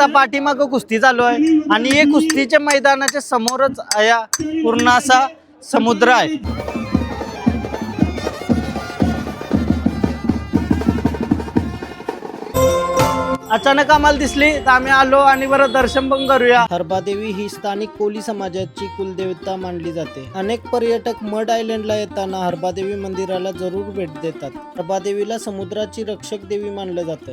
आता पाठीमागं कुस्ती चालू आहे. आणि हे कुस्तीच्या मैदानाच्या समोरच या पूर्ण असा समुद्र आहे. अचानक आम्हाला दिसली तर आम्ही आलो आणि बरं दर्शन पण करूया. हरबादेवी ही स्थानिक कोली समाजाची कुलदेवता मानली जाते. अनेक पर्यटक मड आयलंडला येताना हरबादेवी मंदिराला जरूर भेट देतात. हरबादेवीला समुद्राची रक्षक देवी मानलं जातं.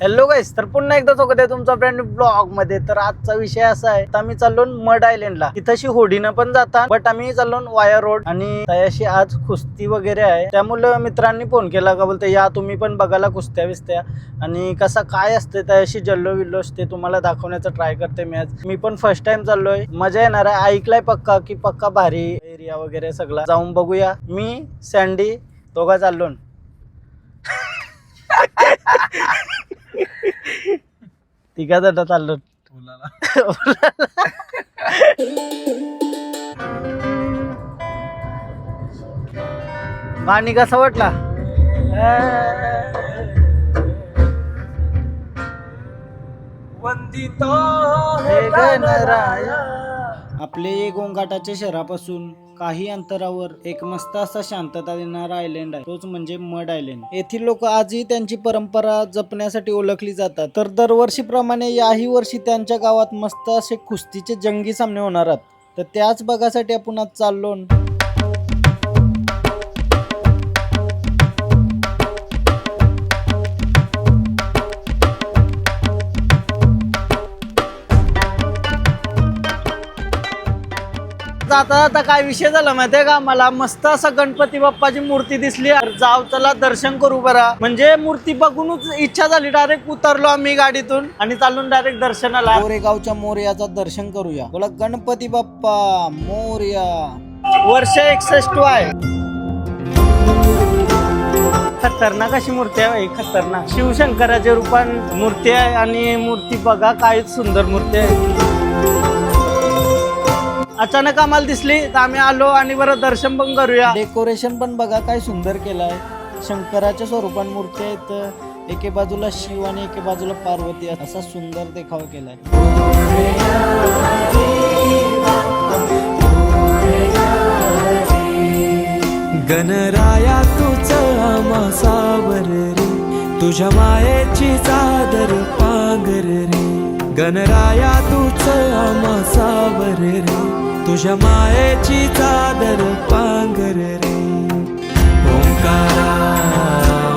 हॅलो गाईस तर पुन्हा एकदा स्वागत आहे तुमचा ब्रँड ब्लॉगमध्ये. तर आजचा विषय असा आहे तर आम्ही चाललो मड आयलंडला तिथंशी होडीनं पण जातात बट आम्ही चाललो वाया रोड आणि तयाशी आज कुस्ती वगैरे आहे. त्यामुळे मित्रांनी फोन केला का बोलते या तुम्ही पण बघायला कुस्त्या विस्त्या आणि कसा काय असते तयाशी जल्लो विल्लो असते तुम्हाला दाखवण्याचा ट्राय करते मी आज. मी पण फर्स्ट टाइम चाललोय. मजा येणार आहे. ऐकलाय पक्का की पक्का भारी एरिया वगैरे सगळा. जाऊन बघूया. मी सँडी दोघा चाललो. तिघा जण चाललो पाणी कसा वाटला? हे गणराया. आपले ये गोंगाटाच्या शहरापासून काही अंतरावर एक मस्त असा शांतता देणारा आयलंड आहे. तोच म्हणजे मड आयलंड येथील लोक आजही त्यांची परंपरा जपण्यासाठी ओळखली जातात. तर दरवर्षीप्रमाणे याही वर्षी त्यांच्या गावात मस्त असे कुस्तीचे जंगी सामने होणार आहेत. तर त्याच बघासाठी आपण आज चाललो जाता जाता काय विषय झाला माहितीये का? मला मस्त असं गणपती बाप्पाची मूर्ती दिसली जाव चला दर्शन करू बरा. म्हणजे मूर्ती बघूनच इच्छा झाली. डायरेक्ट उतरलो आम्ही गाडीतून आणि चालून डायरेक्ट दर्शनाला. गोरेगावच्या मोर्याचं दर्शन करूया. बोला गणपती बाप्पा मोर्या. वर्ष एकसष्ट आहे. खतरनाक अशी मूर्ती आहे खतरनाक. शिवशंकराच्या रूपान मूर्ती आहे आणि मूर्ती बघा काहीच सुंदर मूर्ती आहे. अचानक आम्हाला दिसली तर आम्ही आलो आणि बरं दर्शन पण करूया. डेकोरेशन पण बघा काय सुंदर केलं आहे शंकराच्या स्वरूपात मूर्ती आहेत. एके बाजूला शिव आणि एके बाजूला पार्वती असा सुंदर देखावा केलाय. गणराया तुझ आमासावर रे. तुझ्या मायेची चादर पांगर रे. गणराया तुझ आमासावर रे. तुझ्या मायेची चादर पांघर रे. ओंकारा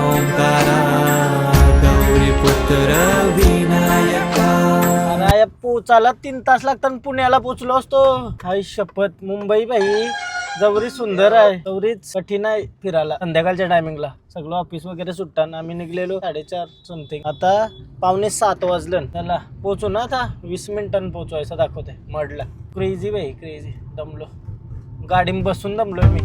ओंकारा गौरी पुत्र विनायका. अरे पोचायला तीन तास लागतात पुण्याला पोचलो असतो. हाय शपथ मुंबई बाई. जवरी सुंदर आहे. जवरीच कठीण आहे फिरायला. संध्याकाळच्या टायमिंगला सगळं ऑफिस वगैरे सुटताना आम्ही निघलेलो. साडेचार समथिंग आता पावणे सात वाजलं. त्याला पोचू ना आता? वीस मिनिटांनी पोचवायचं दाखवते मडला. क्रेझी बाई क्रेझी दमलो. गाडीत बसून दमलोय मी.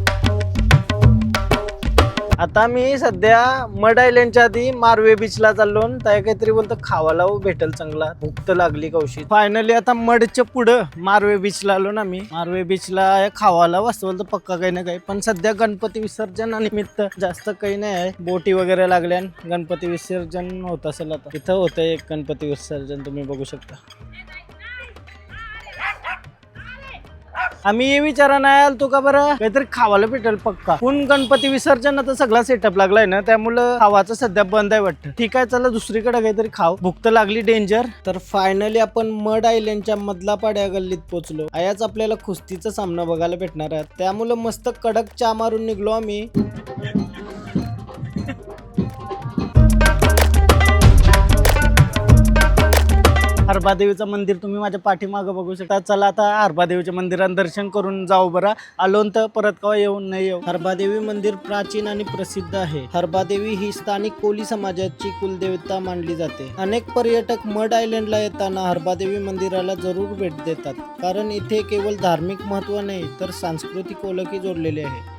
आता मी सध्या मड आयलंडच्या आधी मारवे बीचला चाललो त्या काहीतरी बोलतो खावाला हो, भेटेल चांगला. भूक तर लागली कौशी फायनली आता मडच्या पुढं मारवे बीचला आलो ना मी. मारवे बीचला खावाला हो, वाचतो बोलतो पक्का काही ना काही. पण सध्या गणपती विसर्जन निमित्त जास्त काही नाही आहे. बोटी वगैरे लागल्या गणपती विसर्जन होत असेल आता. इथं होतं एक गणपती विसर्जन तुम्ही बघू शकता. आम्ही हे विचारा नाही आलो का बरं? काहीतरी खावायला भेटेल पक्का. पण गणपती विसर्जन आता सगळा सेटअप लागलाय ना त्यामुळं खावाचं सध्या बंद आहे वाटतं. ठीक आहे चला दुसरीकडे काहीतरी खाव. भूक तर लागली डेंजर तर फायनली आपण मड आयलंडच्या मधला पाड्या गल्लीत पोहोचलो. आयाच आपल्याला कुस्तीचा सामना बघायला भेटणार आहे. त्यामुळं मस्त कडक चा मारून निघलो आम्ही. हरबादेवीचं मंदिर तुम्ही माझ्या पाठीमागं बघू शकता. चला आता हरबादेवीच्या मंदिरात दर्शन करून जाऊ बरं. आलो तर परत कवा येऊन नाही येऊ. हरबादेवी मंदिर प्राचीन आणि प्रसिद्ध आहे. हरबादेवी ही स्थानिक कोली समाजाची कुलदेवता मानली जाते. अनेक पर्यटक मड आयलंडला येताना हरबादेवी मंदिराला जरूर भेट देतात. कारण इथे केवळ धार्मिक महत्त्व नाही तर सांस्कृतिक ओळखी जोडलेले आहे.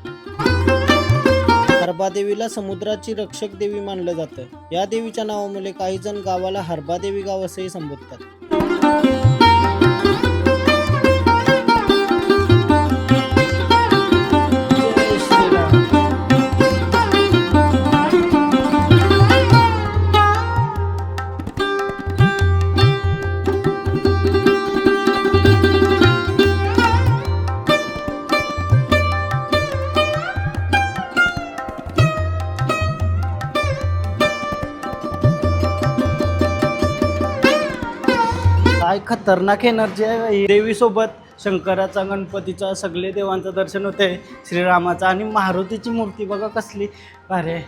हरबादेवीला समुद्राची रक्षक देवी मानलं जातं. या देवीच्या नावामुळे काही जण गावाला हरबादेवी गाव असंही संबोधतात. खतरनाक एनर्जी आहे देवीसोबत शंकराचा गणपतीचा सगळे देवांचं दर्शन होते श्रीरामाचा आणि मारुतीची मूर्ती बघा कसली अरे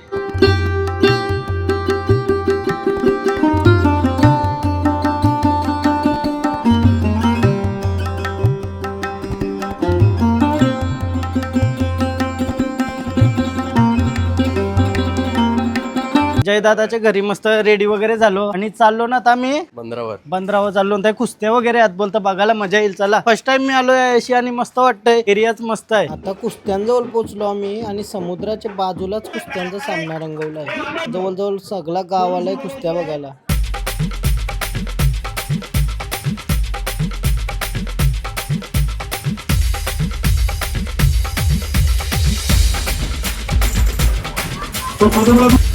जयदादाच्या घरी मस्त रेडी वगैरे झालो. आणि चाललो ना आता मी बंदरावर. बंदरावर चाललो. त्या कुस्त्या वगैरे आहेत बोलता बघायला मजा येईल चला. फर्स्ट टाइम मी आलो याशी आणि मस्त वाटतंय. एरियाच मस्त आहे. आता कुस्त्यांजवळ पोहोचलो आम्ही आणि समुद्राच्या बाजूलाच कुस्त्यांचा सामना रंगवला आहे जवळजवळ सगळा गाव आलाय कुस्त्या बघायला. तो फोटोग्राफ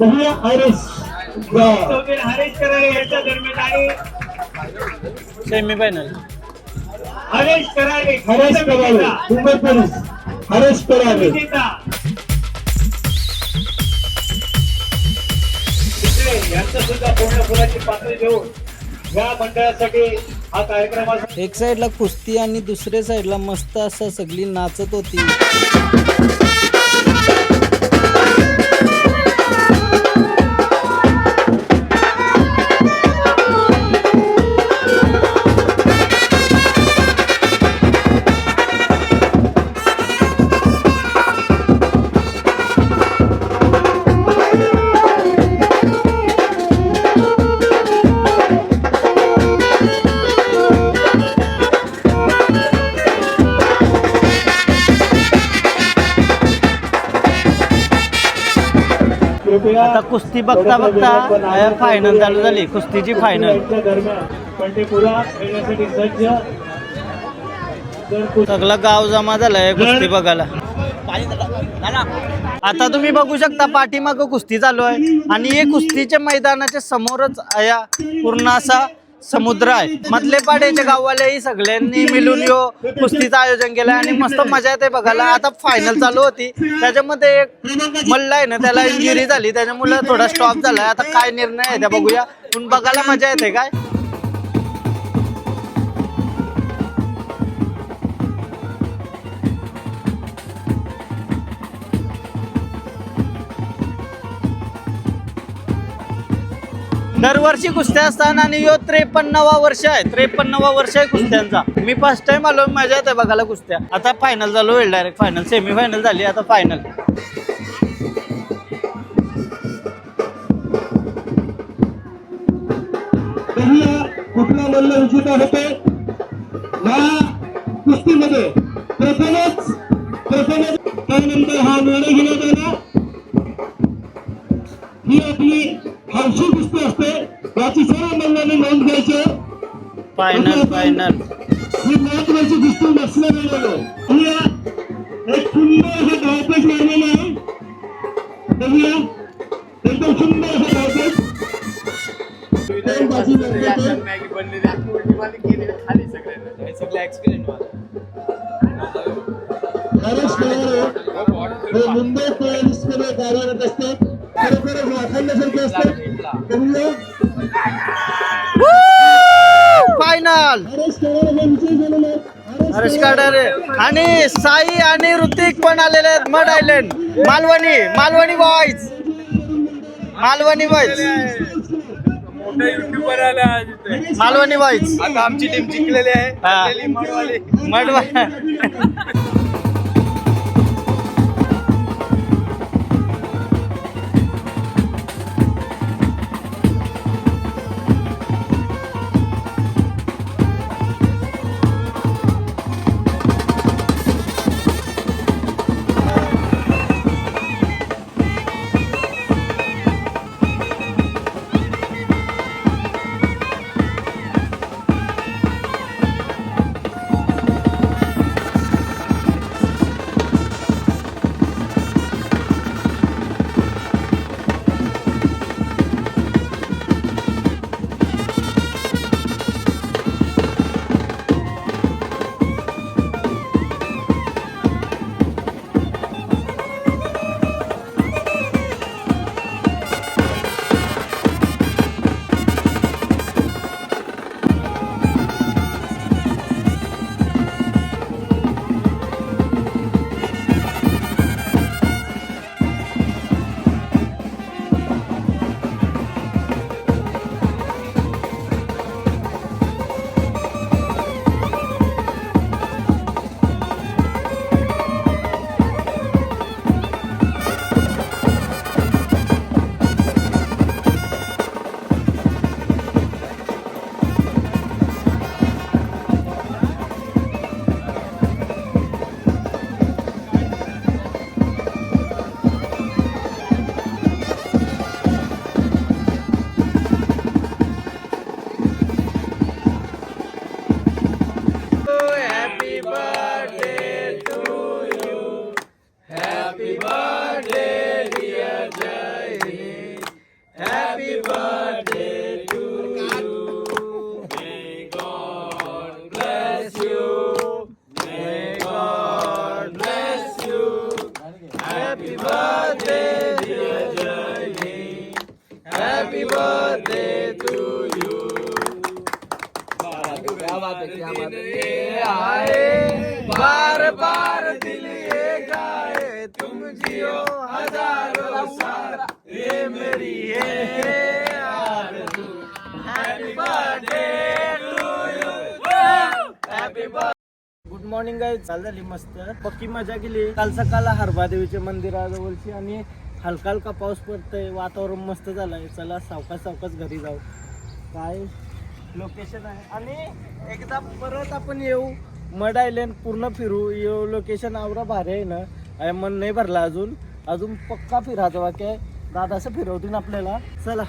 बघूया वगैरे हरेश करारे यांच्या दरम्यान आणि सेमी फायनल हरेश करारे हरेश करावे मुंबई पोलीस हरेश दुसरे यांचं सुद्धा पूर्ण फुलाची पातळी देऊन या मंडळासाठी हा कार्यक्रम एक साइडला कुस्ती आणि दुसऱ्या साइडला मस्त असं सगळी नाचत होती. आता कुस्ती बघता बघता फायनल चालू झाली कुस्तीची फायनल सगळं गाव जमा झालंय कुस्ती बघायला. आता तुम्ही बघू शकता पाठीमागं कुस्ती चालू आहे. आणि हे कुस्तीच्या मैदानाच्या समोरच या पूर्ण असा समुद्र आहे. मधले पाड्याच्या गाववाल्याही सगळ्यांनी मिळून यो कुस्तीचं आयोजन केलंय आणि मस्त मजा येते बघायला. आता फायनल चालू होती. त्याच्यामध्ये एक मल्ला आहे ना त्याला इंजुरी झाली. त्याच्यामुळे थोडा स्टॉप झालाय. आता काय निर्णय आहे त्या बघूया. पण बघायला मजा येते काय? दरवर्षी कुस्त्या असतात आणि यो त्रेपन्नवा वर्ष आहे. त्रेपन्नवा वर्ष आहे कुस्त्यांचा. मी फर्स्ट टाइम आलो मजा येते बघायला कुस्त्या. आता फायनल झालो वेळ डायरेक्ट फायनल सेमी फायनल झाली आता फायनल कुठला मल्ल उचित होते फायनल हर्ष आणि साई आणि ऋतिक पण आलेले आहेत Madh Island. Malvani Malvani boys Malvani boys Malvani boys आता आमची टीम जिंकलेली आहे. Happy birthday to you. May God bless you. May God bless you. Happy birthday, dear Jaggi. Happy birthday to you. क्या बात है क्या बात है ये आए बार बार दिल ये गाए तुम जियो हज़ारों साल ये मेरी है आरज़ू happy birthday to you happy good morning गाय चाल झाली मस्त. पक्की मजा केली. काल सकाळ हरबादेवीच्या मंदिराजवळची आणि हलका हलका पाऊस पडतोय. वातावरण मस्त झालंय. चला सावकाश सावकाश घरी जाऊ. काय? लोकेशन आहे. आणि एकदा परत आपण येऊ. मड आयलंड पूर्ण फिरू. येऊ लोकेशन आवरा भारी आहे ना. मन नाही भरला अजून. अजून पक्का फिरायचा बाकी आहे. दादाचं फिरवतील आपल्याला. चला.